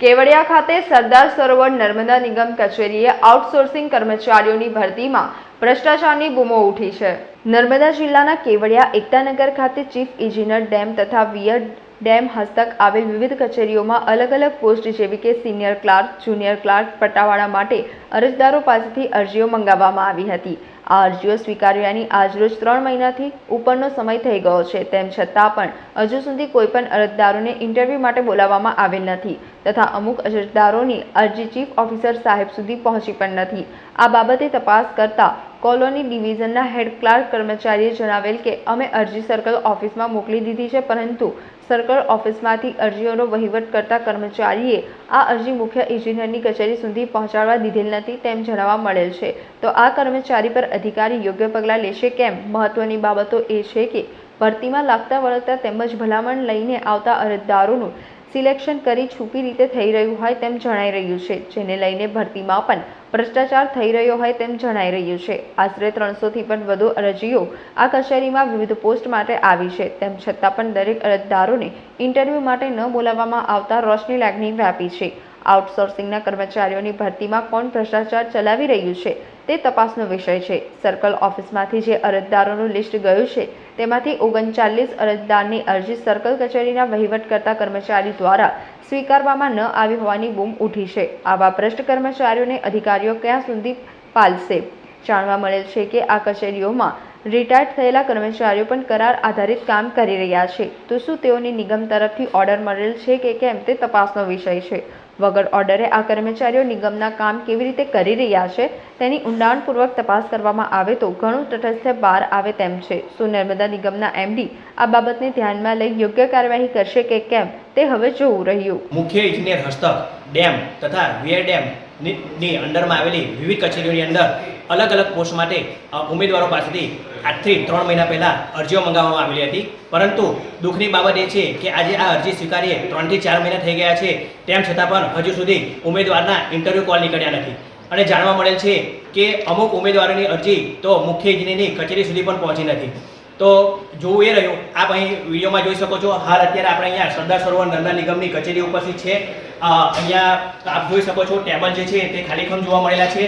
કેવડિયા ખાતે સરદાર સરોવર નર્મદા નિગમ કચેરીએ આઉટસોર્સિંગ કર્મચારીઓની ભરતીમાં ભ્રષ્ટાચારની બૂમો ઉઠી છે. નર્મદા જિલ્લાના કેવડિયા એકતાનગર ખાતે ચીફ ઇજનેર ડેમ તથા વિયર ડેમ, હસ્તક આવેલ વિવિધ કચેરીઓમાં અલગ અલગ પોસ્ટ જેવી કે સિનિયર ક્લાર્ક, જુનિયર ક્લાર્ક પટ્ટાવાળા માટે અરજદારો પાસેથી અરજીઓ મંગાવવામાં આવી હતી. આ અરજીઓ સ્વીકાર્યાની આજરોજ ત્રણ મહિનાથી ઉપરનો સમય થઈ ગયો છે. તેમ છતાં પણ હજુ સુધી કોઈ પણ અરજદારોને ઇન્ટરવ્યૂ માટે બોલાવવામાં આવેલ નથી તથા અમુક અરજદારોની અરજી ચીફ ઓફિસર સાહેબ સુધી પહોંચી પણ નથી. આ બાબતે તપાસ કરતા કોલોની ડિવિઝનના હેડ ક્લાર્ક કર્મચારીએ જણાવેલ કે અમે અરજી સર્કલ ઓફિસમાં મોકલી દીધી છે પરંતુ સર્કલ ઓફિસમાંથી અરજીઓનો વહીવટ કરતા કર્મચારીએ આ અરજી મુખ્ય ઇજનેરની કચેરી સુધી પહોંચાડવા દીધેલ નથી તેમ જણાવવા મળેલ છે. તો આ કર્મચારી પર અધિકારી યોગ્ય પગલાં લેશે કેમ? મહત્વની બાબતો એ છે કે ભરતીમાં લાગતા વળગતા તેમજ ભલામણ લઈને આવતા અરજદારોનું સિલેક્શન કરી છુપી રીતે થઈ રહ્યું હોય તેમ જણાઈ રહ્યું છે, જેને લઈને ભરતીમાં પણ ભ્રષ્ટાચાર થઈ રહ્યો હોય તેમ જણાઈ રહ્યું છે. આશરે ત્રણસોથી પણ વધુ અરજીઓ આ કચેરીમાં વિવિધ પોસ્ટ માટે આવી છે, તેમ છતાં પણ દરેક અરજદારોને ઇન્ટરવ્યૂ માટે ન બોલાવવામાં આવતા રોશની લાગણી વ્યાપી છે. આઉટસોર્સિંગના કર્મચારીઓની ભરતીમાં કોણ ભ્રષ્ટાચાર ચલાવી રહ્યું છે તે તપાસનો વિષય છે. સર્કલ ઓફિસમાંથી જે અરજદારોનું લિસ્ટ ગયું છે, તેમાંથી ઓગણચાલીસ અરજદારની અરજી સર્કલ કચેરીના વહીવટ કરતા કર્મચારી દ્વારા સ્વીકારવામાં ન આવી હોવાની બૂમ ઉઠી છે. આવા ભ્રષ્ટ કર્મચારીઓને અધિકારીઓ ક્યાં સુધી પાલશે? જાણવા મળેલ છે કે આ કચેરીઓમાં રિટાયર્ડ થયેલા કર્મચારીઓ પણ કરાર આધારિત કામ કરી રહ્યા છે. તો શું તેઓને નિગમ તરફથી ઓર્ડર મળેલ છે કે કેમ તે તપાસનો વિષય છે. વગર ઓર્ડરે આ કર્મચારીઓ નિગમના કામ કેવી રીતે કરી રહ્યા છે તેની ઊંડાણપૂર્વક તપાસ કરવામાં આવે તો ઘણું તટસ્થ બહાર આવે તેમ છે. શું નર્મદા નિગમના એમડી આ બાબતને ધ્યાનમાં લઈ યોગ્ય કાર્યવાહી કરશે કે કેમ તે હવે જોવું રહ્યું. મુખ્ય ઇજનેર હસ્તક ડેમ તથા વિયર ડેમ ની અંડરમાં આવેલી વિવિધ કચેરીઓની અંદર અલગ અલગ પોસ્ટ માટે ઉમેદવારો પાસેથી આજથી ત્રણ મહિના પહેલાં અરજીઓ મંગાવવામાં આવેલી હતી. પરંતુ દુઃખની બાબત એ છે કે આજે આ અરજી સ્વીકારીએ ત્રણથી ચાર મહિના થઈ ગયા છે. તેમ છતાં પણ હજુ સુધી ઉમેદવારના ઇન્ટરવ્યૂ કોલ નીકળ્યા નથી. અને જાણવા મળેલ છે કે અમુક ઉમેદવારોની અરજી તો મુખ્ય ઇજનેરની કચેરી સુધી પણ પહોંચી નથી. તો જોવું એ રહ્યું, આપ અહીં વિડીયોમાં જોઈ શકો છો, હાલ અત્યારે આપણે અહીંયા સરદાર સરોવર નર્મદા નિગમની કચેરી ઉપસ્થિત છે. અહીંયા આપ જોઈ શકો છો ટેબલ જે છે તે ખાલીખમ જોવા મળેલા છે.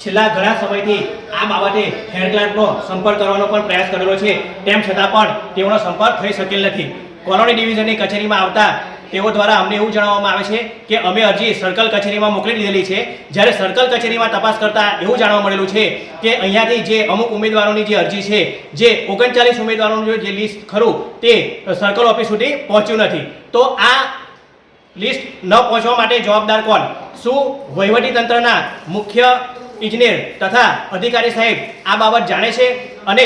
છેલ્લા ઘણા સમયથી આ બાબતે હેડ ક્લાર્કનો સંપર્ક કરવાનો પણ પ્રયાસ કરેલો છે. તેમ છતાં પણ તેઓનો સંપર્ક થઈ શકેલ નથી. કોલોની ડિવિઝનની કચેરીમાં આવતા તેઓ દ્વારા અમને એવું જણાવવામાં આવે છે કે અમે અરજી સર્કલ કચેરીમાં મોકલી દીધેલી છે. જ્યારે સર્કલ કચેરીમાં તપાસ કરતા એવું જાણવા મળેલું છે કે અહીંયાથી જે અમુક ઉમેદવારોની જે અરજી છે, જે ઓગણચાલીસ ઉમેદવારોનું જે લિસ્ટ ખરું તે સર્કલ ઓફિસ સુધી પહોંચ્યું નથી. તો આ લિસ્ટ ન પહોંચવા માટે જવાબદાર કોણ? શું વહીવટી તંત્રના મુખ્ય ઇજનેર તથા અધિકારી સાહેબ આ બાબત જાણે છે? અને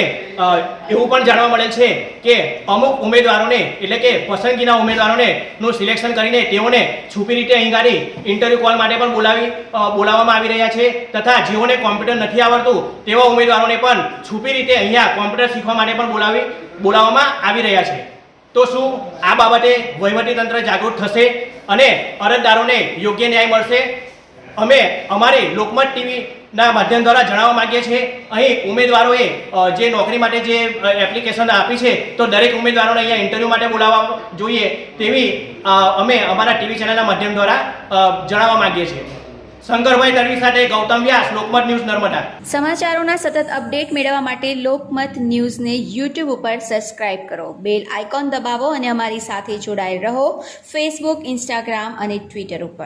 એવું પણ જાણવા મળેલ છે કે અમુક ઉમેદવારોને, એટલે કે પસંદગીના ઉમેદવારોને નું સિલેક્શન કરીને તેઓને છુપી રીતે અહીં ગાડી ઇન્ટરવ્યૂ કોલ માટે પણ બોલાવી બોલાવવામાં આવી રહ્યા છે તથા જેઓને કોમ્પ્યુટર નથી આવડતું તેવા ઉમેદવારોને પણ છુપી રીતે અહીંયા કોમ્પ્યુટર શીખવા માટે પણ બોલાવી, બોલાવવામાં આવી રહ્યા છે. તો શું આ બાબતે વહીવટીતંત્ર જાગૃત થશે? અને અરજદારોને યોગ્ય ન્યાય મળશે. અમે અમારી લોકમત ટીવીના માધ્યમ દ્વારા જણાવવા માંગીએ છીએ. અહીં ઉમેદવારોએ જે નોકરી માટે જે એપ્લિકેશન આપી છે, તો દરેક ઉમેદવારોને અહીંયા ઇન્ટરવ્યૂ માટે બોલાવવા જોઈએ. તેવી અમે અમારા ટીવી ચેનલના માધ્યમ દ્વારા જણાવવા માંગીએ છીએ. શંકરભાઈ તરવી સાથે ગૌતમ વ્યાસ, લોકમત ન્યૂઝ નર્મદા. સમાચારોના સતત અપડેટ મેળવવા માટે લોકમત ન્યૂઝને યુટ્યુબ ઉપર સબસ્ક્રાઇબ કરો. બેલ આઇકોન દબાવો અને અમારી સાથે જોડાયેલ રહો ફેસબુક, ઇન્સ્ટાગ્રામ અને ટ્વિટર ઉપર.